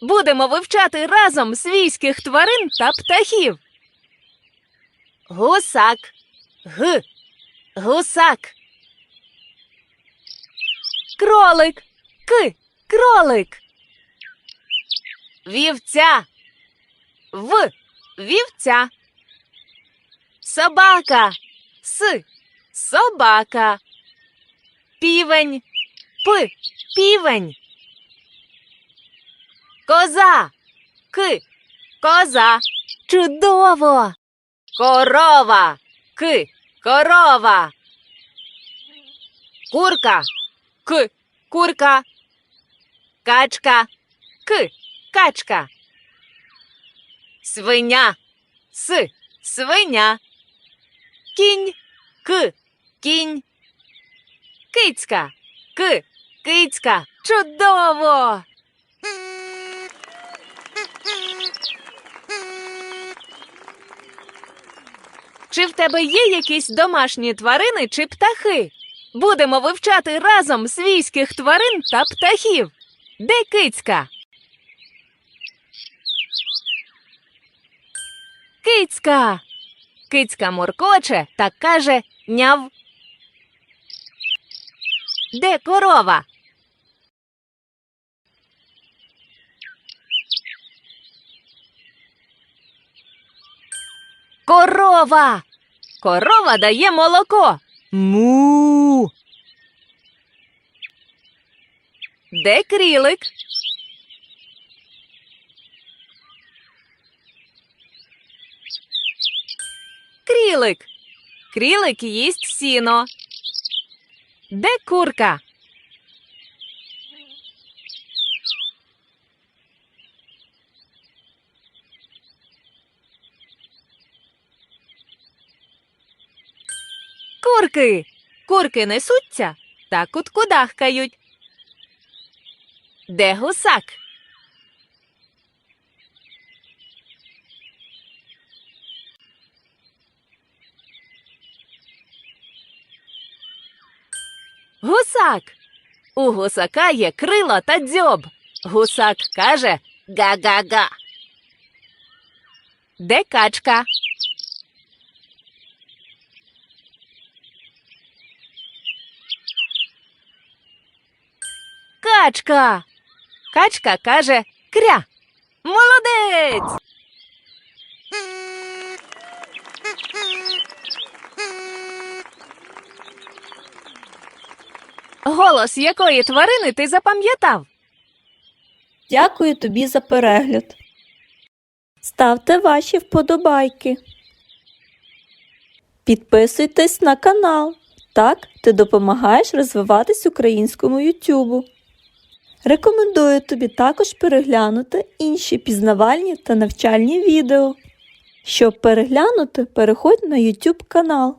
Будемо вивчати разом свійських тварин та птахів. Гусак. Г. Гусак. Кролик. К. Кролик. Вівця. В. Вівця. Собака. С. Собака. Півень. П. Півень. Коза. К. Коза. Чудово. Корова. К. Корова. Курка. К. Курка. Качка. К. Качка. Свиня. С. Свиня. Кінь. К. Кінь. Кицька. К. Кицька. Чудово. Чи в тебе є якісь домашні тварини чи птахи? Будемо вивчати разом свійських тварин та птахів. Де кицька? Кицька. Кицька муркоче та каже няв. Де корова? Корова. Корова дає молоко. Му. Де крілик? Крілик. Крілик їсть сіно. Де курка? Курки. Курки несуться та куткудахкають. Де гусак? Гусак. У гусака є крила та дзьоб. Гусак каже га-га-га. Де качка? Качка. Качка каже кря. Молодець. Голос якої тварини ти запам'ятав? Дякую тобі за перегляд. Ставте ваші вподобайки. Підписуйтесь на канал. Так ти допомагаєш розвиватись українському Ютубу. Рекомендую тобі також переглянути інші пізнавальні та навчальні відео. Щоб переглянути, переходь на YouTube канал.